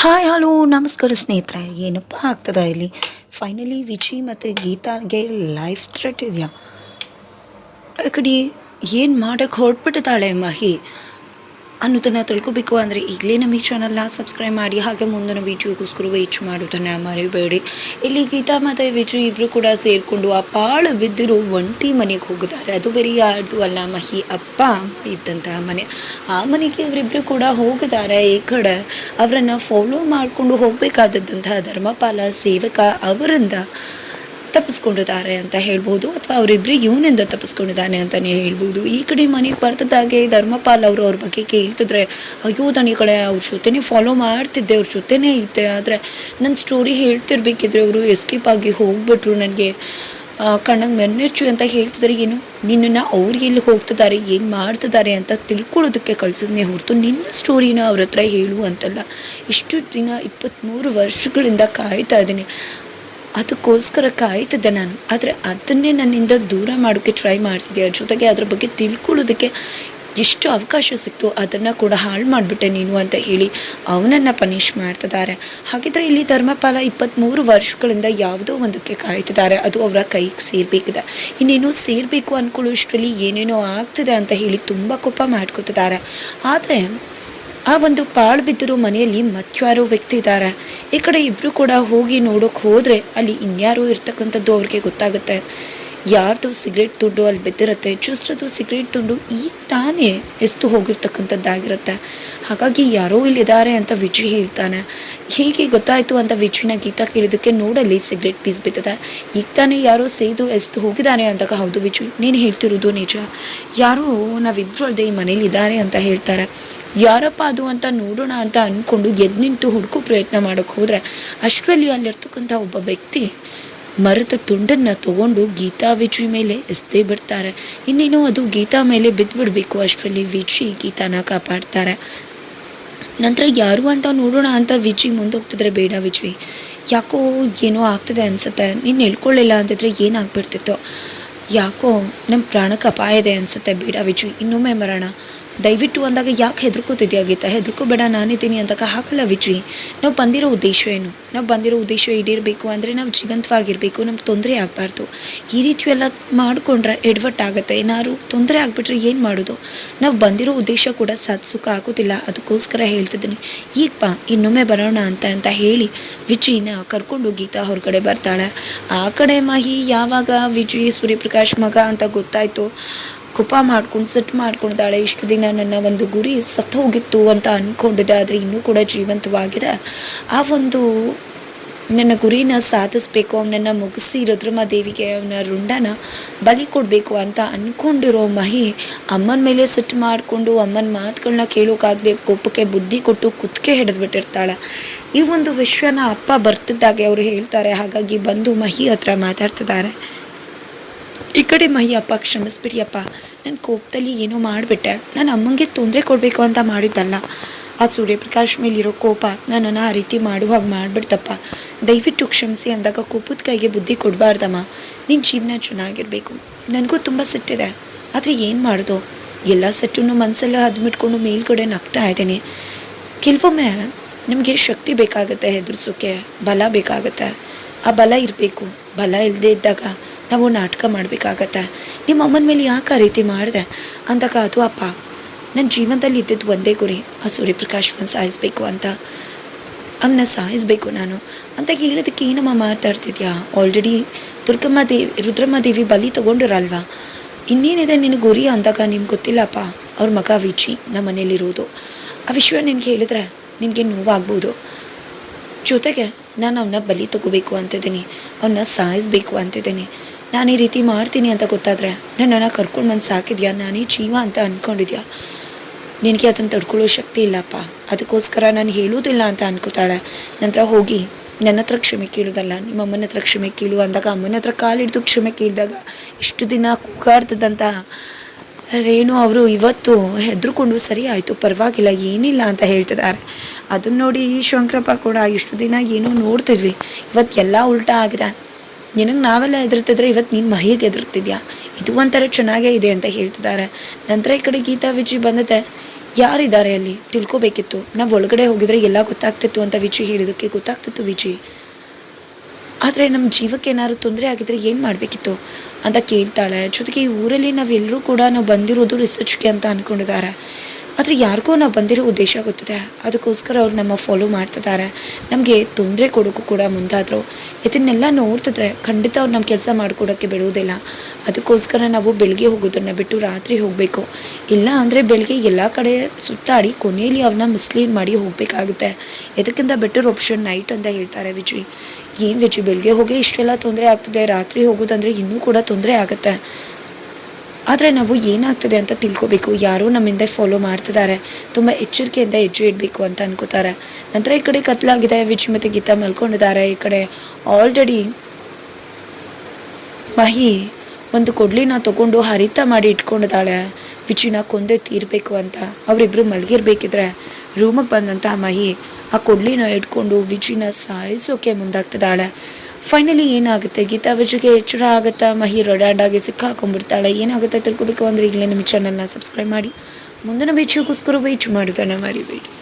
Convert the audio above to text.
Hi hello, ನಮಸ್ಕಾರ ಸ್ನೇಹಿತರೆ. ಏನಪ್ಪ ಆಗ್ತದ ಇಲ್ಲಿ? ಫೈನಲಿ ವಿಜಯ್ ಮತ್ತು ಗೀತಾಗೆ ಲೈಫ್ ಥ್ರೆಟ್ ಇದೆಯಾ? ಆ ಕಡೆ ಏನು ಮಾಡೋಕ್ಕೆ ಹೊರಟ್ಬಿಟ್ಟಿದ್ದಾಳೆ ಮಹಿ? ಅನ್ನೋದನ್ನು ತಿಳ್ಕೊಬೇಕು ಅಂದರೆ ಈಗಲೇ ನಮ್ಮ ಈ ಚಾನಲ್ನ ಸಬ್ಸ್ಕ್ರೈಬ್ ಮಾಡಿ, ಹಾಗೆ ಮುಂದಿನ ವಿಡಿಯೋಗೋಸ್ಕರ ವೇಟ್ ಮಾಡೋದನ್ನು ಮರಿಬೇಡಿ. ಇಲ್ಲಿ ಗೀತಾ ಮತ್ತು ವಿಜಯ್ ಇಬ್ಬರು ಕೂಡ ಸೇರಿಕೊಂಡು ಆ ಪಾಳು ಬಿದ್ದಿರೋ ಒಂಟಿ ಮನೆಗೆ ಹೋಗಿದ್ದಾರೆ. ಅದು ಬೇರೆ ಯಾರ್ದು ಅಲ್ಲ, ಮಹಿ ಅಪ್ಪ ಅಮ್ಮ ಇದ್ದಂತಹ ಮನೆ. ಆ ಮನೆಗೆ ಇವರಿಬ್ಬರು ಕೂಡ ಹೋಗಿದ್ದಾರೆ. ಈ ಕಡೆ ಅವರನ್ನು ಫಾಲೋ ಮಾಡಿಕೊಂಡು ಹೋಗಬೇಕಾದಂತಹ ಧರ್ಮಪಾಲ ಸೇವಕ ಅವರಿಂದ ತಪ್ಪಿಸ್ಕೊಂಡಿದ್ದಾರೆ ಅಂತ ಹೇಳ್ಬೋದು ಅಥವಾ ಅವರಿಬ್ಬರು ಇವನಿಂದ ತಪ್ಪಿಸ್ಕೊಂಡಿದ್ದಾನೆ ಅಂತಲೇ ಹೇಳ್ಬೋದು. ಈ ಕಡೆ ಮನೆಗೆ ಬರ್ತದಾಗೆ ಧರ್ಮಪಾಲ್ ಅವರು ಅವ್ರ ಬಗ್ಗೆ ಕೇಳ್ತಿದ್ರೆ, ಅಯ್ಯೋ ದಣಿ ಕಡೆ ಅವ್ರ ಜೊತೆನೇ ಫಾಲೋ ಮಾಡ್ತಿದ್ದೆ, ಅವ್ರ ಜೊತೆನೇ ಇದ್ದೆ, ಆದರೆ ನನ್ನ ಸ್ಟೋರಿ ಹೇಳ್ತಿರ್ಬೇಕಿದ್ರೆ ಅವರು ಎಸ್ಕೇಪ್ ಆಗಿ ಹೋಗ್ಬಿಟ್ರು ನನಗೆ. ಕಣ್ಣಂಗೆ ಮೆನ್ನೆಚ್ಚು ಅಂತ ಹೇಳ್ತಿದ್ದಾರೆ ಏನು, ನಿನ್ನನ್ನು ಅವ್ರು ಎಲ್ಲಿ ಹೋಗ್ತಿದ್ದಾರೆ, ಏನು ಮಾಡ್ತಿದ್ದಾರೆ ಅಂತ ತಿಳ್ಕೊಳ್ಳೋದಕ್ಕೆ ಕಳ್ಸಿದ್ನೇ ಹೊರತು ನಿನ್ನ ಸ್ಟೋರಿನ ಅವ್ರ ಹತ್ರ ಹೇಳು ಅಂತಲ್ಲ. ಇಷ್ಟು ದಿನ ಇಪ್ಪತ್ತ್ಮೂರು ವರ್ಷಗಳಿಂದ ಕಾಯ್ತಾ ಇದ್ದೀನಿ. ಅದಕ್ಕೋಸ್ಕರ ಕಾಯ್ತಿದ್ದೆ ನಾನು. ಆದರೆ ಅದನ್ನೇ ನನ್ನಿಂದ ದೂರ ಮಾಡೋಕ್ಕೆ ಟ್ರೈ ಮಾಡ್ತಿದ್ದೆ ಜೊತೆಗೆ ಅದ್ರ ಬಗ್ಗೆ ತಿಳ್ಕೊಳ್ಳೋದಕ್ಕೆ ಎಷ್ಟು ಅವಕಾಶ ಸಿಕ್ತು. ಅದನ್ನು ಕೂಡ ಹಾಳು ಮಾಡಿಬಿಟ್ಟೆ ನೀನು ಅಂತ ಹೇಳಿ ಅವನನ್ನು ಪನಿಷ್ ಮಾಡ್ತಿದ್ದಾರೆ. ಹಾಗಿದ್ರೆ ಇಲ್ಲಿ ಧರ್ಮಪಾಲ ಇಪ್ಪತ್ತ್ಮೂರು ವರ್ಷಗಳಿಂದ ಯಾವುದೋ ಒಂದಕ್ಕೆ ಕಾಯ್ತಿದ್ದಾರೆ. ಅದು ಅವರ ಕೈಗೆ ಸೇರಬೇಕಿದೆ. ಇನ್ನೇನೋ ಸೇರಬೇಕು ಅಂದ್ಕೊಳ್ಳೋಷ್ಟರಲ್ಲಿ ಏನೇನೋ ಆಗ್ತಿದೆ ಅಂತ ಹೇಳಿ ತುಂಬ ಕೋಪ ಮಾಡ್ಕೋತಿದ್ದಾರೆ. ಆದರೆ ಆ ಒಂದು ಪಾಳು ಬಿದ್ದಿರೋ ಮನೆಯಲ್ಲಿ ಮತ್ತಾರೋ ವ್ಯಕ್ತಿ ಇದ್ದಾರೆ. ಈ ಕಡೆ ಇಬ್ಬರು ಕೂಡ ಹೋಗಿ ನೋಡೋಕೆ ಹೋದರೆ ಅಲ್ಲಿ ಇನ್ಯಾರೋ ಇರ್ತಕ್ಕಂಥದ್ದು ಅವ್ರಿಗೆ ಗೊತ್ತಾಗುತ್ತೆ. ಯಾರ್ದು ಸಿಗರೇಟ್ ತುಂಡು ಅಲ್ಲಿ ಬಿದ್ದಿರುತ್ತೆ ಜಸ್ಟ್ ಸಿಗರೇಟ್ ತುಂಡು ಈಗ ತಾನೇ ಎಷ್ಟು ಹೋಗಿರ್ತಕ್ಕಂಥದ್ದಾಗಿರುತ್ತೆ. ಹಾಗಾಗಿ ಯಾರೋ ಇಲ್ಲಿದ್ದಾರೆ ಅಂತ ವಿಜಯ್ ಹೇಳ್ತಾನೆ. ಹೀಗೆ ಗೊತ್ತಾಯಿತು ಅಂತ ವಿಜಯನ ಗೀತಾ ಕೇಳಿದಕ್ಕೆ ನೋಡಲ್ಲಿ ಸಿಗರೇಟ್ ಪೀಸ್ ಬಿದ್ದಿದೆ. ಈಗ ತಾನೇ ಯಾರೋ ಸೇದು ಎಷ್ಟು ಹೋಗಿದ್ದಾನೆ ಅಂತ ಹೌದು ವಿಜಯ್, ನೀನು ಹೇಳ್ತಿರೋದು ನಿಜ. ಯಾರೋ ನಾವಿಬ್ರು ಅಲ್ಲದೆ ಈ ಮನೇಲಿ ಇದ್ದಾರೆ ಅಂತ ಹೇಳ್ತಾರೆ. ಯಾರಪ್ಪ ಅದು ಅಂತ ನೋಡೋಣ ಅಂತ ಅಂದ್ಕೊಂಡು ಎದ್ದು ನಿಂತು ಹುಡುಕೋ ಪ್ರಯತ್ನ ಮಾಡೋಕ್ಕೆ ಹೋದರೆ ಅಷ್ಟರಲ್ಲಿ ಅಲ್ಲಿರ್ತಕ್ಕಂಥ ಒಬ್ಬ ವ್ಯಕ್ತಿ ಮರದ ತುಂಡನ್ನ ತಗೊಂಡು ಗೀತಾ ವಿಜಿ ಮೇಲೆ ಎಸ್ದೇ ಬಿಡ್ತಾರೆ. ಇನ್ನೇನು ಅದು ಗೀತಾ ಮೇಲೆ ಬಿದ್ದ್ಬಿಡ್ಬೇಕು ಅಷ್ಟರಲ್ಲಿ ವಿಜಿ ಗೀತಾನ ಕಾಪಾಡ್ತಾರೆ. ನಂತರ ಯಾರು ಅಂತ ನೋಡೋಣ ಅಂತ ವಿಜಿ ಮುಂದೋಗ್ತಿದ್ರೆ ಬೇಡ ವಿಜಿ ಯಾಕೋ ಏನೋ ಆಗ್ತದೆ ಅನ್ಸುತ್ತೆ. ನೀನು ಹೇಳ್ಕೊಳ್ಳಿಲ್ಲ ಅಂತಿದ್ರೆ ಏನಾಗ್ಬಿಡ್ತಿತ್ತು. ಯಾಕೋ ನಮ್ಮ ಪ್ರಾಣಕ್ಕೆ ಅಪಾಯ ಇದೆ ಅನ್ಸುತ್ತೆ. ಬೇಡ ವಿಜಿ ಇನ್ನೊಮ್ಮೆ ಬರೋಣ ದಯವಿಟ್ಟು ಅಂದಾಗ ಯಾಕೆ ಹೆದರ್ಕೋತಿದ್ಯಾ ಗೀತಾ? ಹೆದರ್ಕೋಬೇಡ, ನಾನಿದ್ದೀನಿ ಅಂದಾಗ ಹಾಕಲ್ಲ ವಿಜಯ್ ನಾವು ಬಂದಿರೋ ಉದ್ದೇಶ ಏನು? ನಾವು ಬಂದಿರೋ ಉದ್ದೇಶ ಈಡೇರಬೇಕು ಅಂದರೆ ನಾವು ಜೀವಂತವಾಗಿರಬೇಕು, ನಮ್ಗೆ ತೊಂದರೆ ಆಗಬಾರ್ದು. ಈ ರೀತಿ ಎಲ್ಲ ಮಾಡಿಕೊಂಡ್ರೆ ಎಡವಟ್ಟಾಗುತ್ತೆ. ಏನಾದ್ರು ತೊಂದರೆ ಆಗಿಬಿಟ್ರೆ ಏನು ಮಾಡೋದು? ನಾವು ಬಂದಿರೋ ಉದ್ದೇಶ ಕೂಡ ಸಾಧಿಸೋಕೆ ಆಗೋದಿಲ್ಲ. ಅದಕ್ಕೋಸ್ಕರ ಹೇಳ್ತಿದ್ದೀನಿ. ಈಗ ಬಾ, ಇನ್ನೊಮ್ಮೆ ಬರೋಣ ಅಂತ ಅಂತ ಹೇಳಿ ವಿಜಯ್ನ ಕರ್ಕೊಂಡು ಗೀತಾ ಹೊರಗಡೆ ಬರ್ತಾಳೆ. ಆ ಕಡೆ ಮಹಿ, ಯಾವಾಗ ವಿಜಯ್ ಸೂರ್ಯಪ್ರಕಾಶ್ ಮಗ ಅಂತ ಗೊತ್ತಾಯಿತು. ಕೋಪ ಮಾಡ್ಕೊಂಡು, ಸಿಟ್ಟು ಮಾಡ್ಕೊಂಡಿದ್ದಾಳೆ ಇಷ್ಟು ದಿನ ನನ್ನ ಒಂದು ಗುರಿ ಸತ್ತು ಹೋಗಿತ್ತು ಅಂತ ಅಂದ್ಕೊಂಡಿದ್ದೆ ಆದರೆ ಇನ್ನೂ ಕೂಡ ಜೀವಂತವಾಗಿದೆ. ಆ ಒಂದು ನನ್ನ ಗುರಿನ ಸಾಧಿಸ್ಬೇಕು ಅವನನ್ನು ಮುಗಿಸಿ ರುದ್ರಮದೇವಿಗೆ ಅವನ ರುಂಡನ ಬಲಿ ಕೊಡಬೇಕು ಅಂತ ಅಂದ್ಕೊಂಡಿರೋ ಮಹಿ ಅಮ್ಮನ ಮೇಲೆ ಸಿಟ್ಟು ಮಾಡಿಕೊಂಡು, ಅಮ್ಮನ ಮಾತುಗಳನ್ನ ಕೇಳೋಕ್ಕಾಗದೆ ಕೋಪಕ್ಕೆ ಬುದ್ಧಿ ಕೊಟ್ಟು ಕುತ್ತಿಗೆ ಹಿಡಿದ್ಬಿಟ್ಟಿರ್ತಾಳೆ. ಈ ಒಂದು ವಿಶ್ವನ ಅಪ್ಪ ಬರ್ತಿದ್ದಾಗೆ, ಅವರು ಹೇಳ್ತಾರೆ. ಹಾಗಾಗಿ ಬಂದು ಮಹಿ ಹತ್ರ ಮಾತಾಡ್ತಿದ್ದಾರೆ. ಈ ಕಡೆ ಮಹಿಯಪ್ಪ ಕ್ಷಮಿಸ್ಬಿಡಿಯಪ್ಪ. ನನ್ನ ಕೋಪದಲ್ಲಿ ಏನೋ ಮಾಡಿಬಿಟ್ಟೆ. ನಾನು ಅಮ್ಮಂಗೆ ತೊಂದರೆ ಕೊಡಬೇಕು ಅಂತ ಮಾಡಿದ್ದಲ್ಲ. ಆ ಸೂರ್ಯಪ್ರಕಾಶ್ ಮೇಲಿರೋ ಕೋಪ ನಾನು ಆ ರೀತಿ ಮಾಡು ಹಾಗೆ ಮಾಡಿಬಿಡ್ತಪ್ಪ. ದಯವಿಟ್ಟು ಕ್ಷಮಿಸಿ ಅಂದಾಗ ಕೋಪದ ಕೈಗೆ ಬುದ್ಧಿ ಕೊಡಬಾರ್ದಮ್ಮ. ನಿನ್ನ ಜೀವನ ಚೆನ್ನಾಗಿರಬೇಕು. ನನಗೂ ತುಂಬ ಸಿಟ್ಟಿದೆ. ಆದರೆ ಏನು ಮಾಡೋದು? ಎಲ್ಲ ಸಿಟ್ಟನ್ನು ಮನಸಲ್ಲ ಹದ್ಮಿಟ್ಕೊಂಡು ಮೇಲ್ಗಡೆ ನಗ್ತಾ ಇದ್ದೀನಿ. ಕೆಲವೊಮ್ಮೆ ನಿಮಗೆ ಶಕ್ತಿ ಬೇಕಾಗುತ್ತೆ ಹೆದರ್ಸೋಕ್ಕೆ ಬಲ ಬೇಕಾಗುತ್ತೆ. ಆ ಬಲ ಇರಬೇಕು. ಬಲ ಇಲ್ಲದೆ ಇದ್ದಾಗ ನಾವು ನಾಟಕ ಮಾಡಬೇಕಾಗತ್ತೆ. ನಿಮ್ಮ ಅಮ್ಮನ ಮೇಲೆ ಯಾಕೆ ಆ ರೀತಿ ಮಾಡಿದೆ? ಅಂದಾಗ ಅದು ಅಪ್ಪ, ನನ್ನ ಜೀವನದಲ್ಲಿ ಇದ್ದಿದ್ದು ಒಂದೇ ಗುರಿ, ಆ ಸೂರ್ಯಪ್ರಕಾಶ್ವನ್ನ ಸಾಯಿಸಬೇಕು ಅಂತ. ಅವನ್ನ ಸಾಯಿಸಬೇಕು ನಾನು. ಅಂತ ಹೇಳೋದಕ್ಕೆ ಏನಮ್ಮ ಮಾತಾಡ್ತಿದ್ಯಾ ಆಲ್ರೆಡಿ ದುರ್ಗಮ್ಮ ದೇವಿ ರುದ್ರಮ್ಮ ದೇವಿ ಬಲಿ ತಗೊಂಡಿರಲ್ವಾ? ಇನ್ನೇನಿದೆ ನಿನ್ನ ಗುರಿ ಅಂದಾಗ ನಿಮ್ಗೆ ಗೊತ್ತಿಲ್ಲಪ್ಪ? ಅವ್ರ ಮಗ ವಿಜಿ ನಮ್ಮ ಮನೇಲಿರೋದು ಆ ವಿಷಯ ನಿನಗೆ ಹೇಳಿದ್ರೆ ನಿನಗೆ ನೋವಾಗ್ಬೋದು. ಜೊತೆಗೆ ನಾನು ಅವನ್ನ ಬಲಿ ತಗೋಬೇಕು ಅಂತಿದ್ದೀನಿ. ಅವನ್ನ ಸಾಯಿಸಬೇಕು ಅಂತಿದ್ದೀನಿ. ನಾನು ಈ ರೀತಿ ಮಾಡ್ತೀನಿ ಅಂತ ಗೊತ್ತಾದರೆ ನನ್ನನ್ನು ಕರ್ಕೊಂಡು ಬಂದು ಸಾಕಿದ್ಯಾ? ನಾನೇ ಜೀವ ಅಂತ ಅಂದ್ಕೊಂಡಿದ್ಯಾ ನಿನಗೆ ಅದನ್ನು ತಡ್ಕೊಳ್ಳೋ ಶಕ್ತಿ ಇಲ್ಲಪ್ಪ. ಅದಕ್ಕೋಸ್ಕರ ನಾನು ಹೇಳೋದಿಲ್ಲ ಅಂತ ಅನ್ಕೋತಾಳೆ. ನಂತರ ಹೋಗಿ ನನ್ನ ಹತ್ರ ಕ್ಷಮೆ ಕೇಳೋದಲ್ಲ ನಿಮ್ಮ ಅಮ್ಮನ ಹತ್ರ ಕ್ಷಮೆ ಕೇಳು ಅಂದಾಗ ಅಮ್ಮನ ಹತ್ರ ಕಾಲಿಡ್ದು ಕ್ಷಮೆ ಕೇಳಿದಾಗ ಇಷ್ಟು ದಿನ ಕೂಗಾಡ್ತದಂತ ರೇಣು ಅವರು ಇವತ್ತು ಹೆದರ್ಕೊಂಡು ಸರಿ ಆಯಿತು, ಪರವಾಗಿಲ್ಲ, ಏನಿಲ್ಲ ಅಂತ ಹೇಳ್ತಿದ್ದಾರೆ. ಅದನ್ನ ನೋಡಿ ಶಂಕರಪ್ಪ ಕೂಡ ಇಷ್ಟು ದಿನ ಏನೋ ನೋಡ್ತಿದ್ವಿ. ಇವತ್ತು ಎಲ್ಲ ಉಲ್ಟಾ ಆಗಿದೆ. ನಿನಗೆ ನಾವೆಲ್ಲ ಹೆದರ್ತಿದ್ರೆ ಇವತ್ತು ನೀನು ಮಹಿಗೆ ಹೆದರ್ತಿದ್ಯಾ? ಇದು ಒಂಥರ ಚೆನ್ನಾಗೇ ಇದೆ ಅಂತ ಹೇಳ್ತಿದ್ದಾರೆ. ನಂತರ ಈ ಕಡೆ ಗೀತಾ ವಿಜಿ ಬಂದತೆ. ಯಾರಿದ್ದಾರೆ ಅಲ್ಲಿ? ತಿಳ್ಕೊಬೇಕಿತ್ತು. ನಾವು ಒಳಗಡೆ ಹೋಗಿದ್ರೆ ಎಲ್ಲ ಗೊತ್ತಾಗ್ತಿತ್ತು ಅಂತ ವಿಜಿ ಹೇಳಿದಕ್ಕೆ ಗೊತ್ತಾಗ್ತಿತ್ತು ವಿಜಿ. ಆದರೆ ನಮ್ಮ ಜೀವಕ್ಕೆ ಏನಾದ್ರು ತೊಂದರೆ ಆಗಿದ್ರೆ ಏನು ಮಾಡಬೇಕಿತ್ತು? ಅಂತ ಕೇಳ್ತಾಳೆ. ಜೊತೆಗೆ ಈ ಊರಲ್ಲಿ ನಾವೆಲ್ಲರೂ ಕೂಡ ನಾವು ಬಂದಿರೋದು ರಿಸರ್ಚ್ಗೆ ಅಂತ ಅಂದ್ಕೊಂಡಿದ್ದಾರೆ ಆದರೆ ಯಾರಿಗೋ ನಾವು ಬಂದಿರೋ ಉದ್ದೇಶ ಗೊತ್ತಿದೆ. ಅದಕ್ಕೋಸ್ಕರ ಅವ್ರು ನಮ್ಮ ಫಾಲೋ ಮಾಡ್ತಿದ್ದಾರೆ. ನಮಗೆ ತೊಂದರೆ ಕೊಡೋಕ್ಕೂ ಕೂಡ ಮುಂದಾದರು. ಇದನ್ನೆಲ್ಲ ನೋಡ್ತಿದ್ರೆ ಖಂಡಿತ ಅವ್ರು ನಮ್ಮ ಕೆಲಸ ಮಾಡಿಕೊಡೋಕ್ಕೆ ಬಿಡುವುದಿಲ್ಲ. ಅದಕ್ಕೋಸ್ಕರ ನಾವು ಬೆಳಗ್ಗೆ ಹೋಗೋದನ್ನು ಬಿಟ್ಟು ರಾತ್ರಿ ಹೋಗಬೇಕು. ಇಲ್ಲ ಅಂದರೆ ಬೆಳಗ್ಗೆ ಎಲ್ಲ ಕಡೆ ಸುತ್ತಾಡಿ ಕೊನೆಯಲ್ಲಿ ಅವ್ರನ್ನ ಮಿಸ್ಲೀಡ್ ಮಾಡಿ ಹೋಗಬೇಕಾಗುತ್ತೆ. ಇದಕ್ಕಿಂತ ಬೆಟರ್ ಆಪ್ಷನ್ ನೈಟ್ ಅಂತ ಹೇಳ್ತಾರೆ ವಿಜಯ್ ಏನು ವಿಜಯ್ ಬೆಳಗ್ಗೆ ಹೋಗಿ ಇಷ್ಟೆಲ್ಲ ತೊಂದರೆ ಆಗ್ತದೆ, ರಾತ್ರಿ ಹೋಗೋದಂದರೆ ಇನ್ನೂ ಕೂಡ ತೊಂದರೆ ಆಗುತ್ತೆ. ಆದರೆ ನಾವು ಏನಾಗ್ತದೆ ಅಂತ ತಿಳ್ಕೊಬೇಕು. ಯಾರೋ ನಮ್ಮಿಂದ ಫಾಲೋ ಮಾಡ್ತಿದ್ದಾರೆ ತುಂಬ ಎಚ್ಚರಿಕೆಯಿಂದ ಹೆಜ್ಜೆ ಇಡಬೇಕು ಅಂತ ಅನ್ಕೋತಾರೆ. ನಂತರ ಈ ಕಡೆ ಕತ್ಲಾಗಿದೆ. ವಿಜಿ ಮತ್ತು ಗೀತಾ ಮಲ್ಕೊಂಡಿದ್ದಾರೆ. ಈ ಕಡೆ ಆಲ್ರೆಡಿ ಮಹಿ ಒಂದು ಕೊಡ್ಲಿನ ತಗೊಂಡು ಹರಿತ ಮಾಡಿ ಇಟ್ಕೊಂಡಿದ್ದಾಳೆ. ವಿಚಿನ ಕೊಂದೆ ತೀರಬೇಕು ಅಂತ. ಅವರಿಬ್ಬರು ಮಲಗಿರ್ಬೇಕಿದ್ರೆ ರೂಮಿಗೆ ಬಂದಂತಹ ಮಹಿ ಆ ಕೊಡ್ಲಿನ ಇಟ್ಕೊಂಡು ವಿಚಿನ ಸಾಯಿಸೋಕೆ ಮುಂದಾಗ್ತಿದ್ದಾಳೆ. ಫೈನಲಿ ಏನಾಗುತ್ತೆ? ಗೀತಾ ವಿಜಿಗೆ ಎಚ್ಚರ ಆಗುತ್ತಾ? ಮಹಿ ರೊಡಾಡಾಗಿ ಸಿಕ್ಕಾಕೊಂಡ್ಬಿಡ್ತಾಳೆ. ಏನಾಗುತ್ತೆ ತಿಳ್ಕೊಬೇಕು ಅಂದರೆ ಈಗಲೇ ನಮ್ಮ ಚಾನಲ್ನ ಸಬ್ಸ್ಕ್ರೈಬ್ ಮಾಡಿ. ಮುಂದಿನ ವೀಡಿಯೋಗೋಸ್ಕರ ವೆಯ್ಟ್ ಮಾಡೋದನ್ನು ಮರಿಬೇಡಿ